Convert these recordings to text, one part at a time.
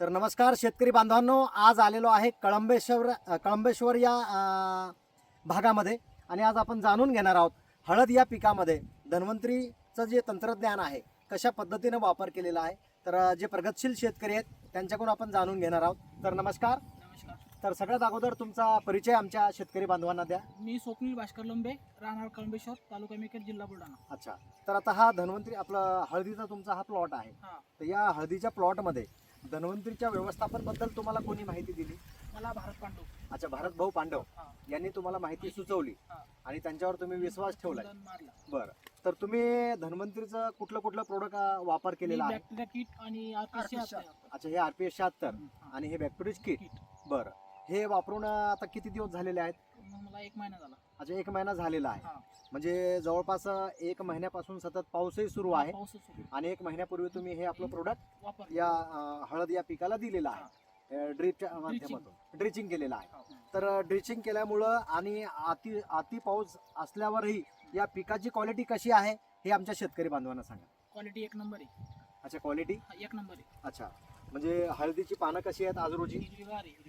तर नमस्कार शेतकरी बांधवांनो आज आलेलो आहे कळंबेश्वर कळंबेश्वर या भागामध्ये. आणि आज आपण जाणून घेणार आहोत हळद या पिकामध्ये धन्वंतरीचं जे तंत्रज्ञान आहे कशा पद्धतीनं वापर केलेला आहे. तर जे प्रगतशील शेतकरी आहेत त्यांच्याकडून आपण जाणून घेणार आहोत. तर नमस्कार. नमस्कार. तर सगळ्यात अगोदर तुमचा परिचय आमच्या शेतकरी बांधवांना द्या. मी स्वप्नील भास्कर लंबे राहणार कळंबेश्वर तालुका मेकेट जिल्हा बुलढाणा. अच्छा. तर आता हा धन्वंतरी आपला हळदीचा तुमचा हा प्लॉट आहे. हा. तर या हळदीच्या प्लॉटमध्ये धन्वंतरीच्या व्यवस्थापनबद्दल तुम्हाला कोणी माहिती दिली? मला भारत पांडव अच्छा भारत भाऊ पांडव. हा. यांनी तुम्हाला माहिती सुचवली. हा. आणि त्यांच्यावर तुम्ही विश्वास मारला. बरं. तर तुम्ही धन्वंतरीचं कुठलं कुठलं प्रोडक्ट वापर केलेला आहे? बॅक्टेरिया किट आणि RPC RPC अच्छा हे आरपीएस शहात्तर हा. आणि हे बॅक्टेरियस किट किट बरं. हे वापरून आता किती दिवस झालेले आहेत? मग मला एक महिना झाला. अच्छा एक महिना झालेला आहे. हा. म्हणजे जवळपास एक महिन्यापासून सतत पाऊसही सुरू आहे. सुरू आणि एक महिन्यापूर्वी तुम्ही हे आपलं प्रोडक्ट वापर या अं, हळद या पिकाला दिलेलं आहे. ड्रीपच्या माध्यमातून. ड्रिचिंग केलेलं आहे. तर ड्रिचिंग केल्यामुळं आणि अति अति पाऊस असल्यावरही या पिकाची क्वालिटी कशी आहे हे आमच्या शेतकरी बांधवांना सांगा. क्वालिटी एक नंबर आहे. अच्छा क्वालिटी हा, एक नंबर आहे. अच्छा. म्हणजे हळदीची पानं कशी आहेत आज रोजी.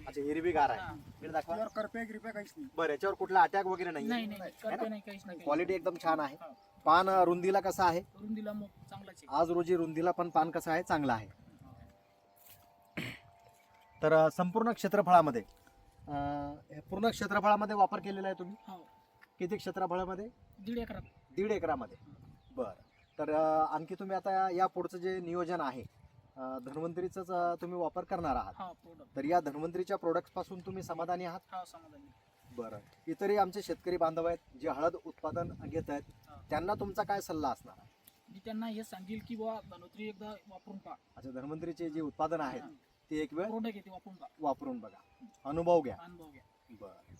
अच्छा हिरवीगार आहे. हा. इकडे दाखवा. यावर करपे गिरपे काहीच नाही. बरं याच्यावर कुठला अटॅक वगैरे नाही नाही नाही. करते नाही काहीच नाही. क्वालिटी एकदम छान आहे. हा. पान रुंदीला कसं आहे? करून दिला मग चांगलाच आहे. आज रोजी रुंदीला पण पान कसं आहे? चांगलं आहे. तर अं, संपूर्ण क्षेत्रफळामध्ये अं, हे पूर्ण क्षेत्रफळामध्ये वापर केलेला आहे तुम्ही? हो. किती क्षेत्रफळामध्ये? दीड एकरात. दीड एकरामध्ये. बरं. तर अं, आणखी तुम्ही आता या पुढचं जे नियोजन आहे धन्वंतरीचंच तुम्ही वापर करणार आहात. हा प्रोडक्ट तर या धन्वंतरीच्या प्रोडक्ट्सपासून तुम्ही समाधानी आहात? हा समाधानी. बरं. इतरही आमचे शेतकरी बांधव आहेत जे हळद उत्पादन घेत आहेत हा. त्यांना तुमचा काय सल्ला असणार? आहे मी त्यांना हे सांगेल की बुवा धनोत्री एकदा वापरून पहा. अच्छा धन्वंतरीचे जे उत्पादन आहेत ते एक वेळ प्रोडक्ट येते वापरून पहा. वापरून बघा. अनुभव घ्या. अनुभव घ्या. बरं.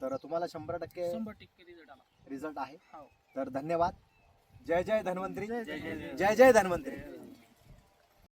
तर तुम्हाला शंभर टक्के शंभर टक्के रिझल्ट आला. रिझल्ट आहे. हो. तर धन्यवाद. जय जय धन्वंतरी. जय जय जय. जय जय धन्वंतरी.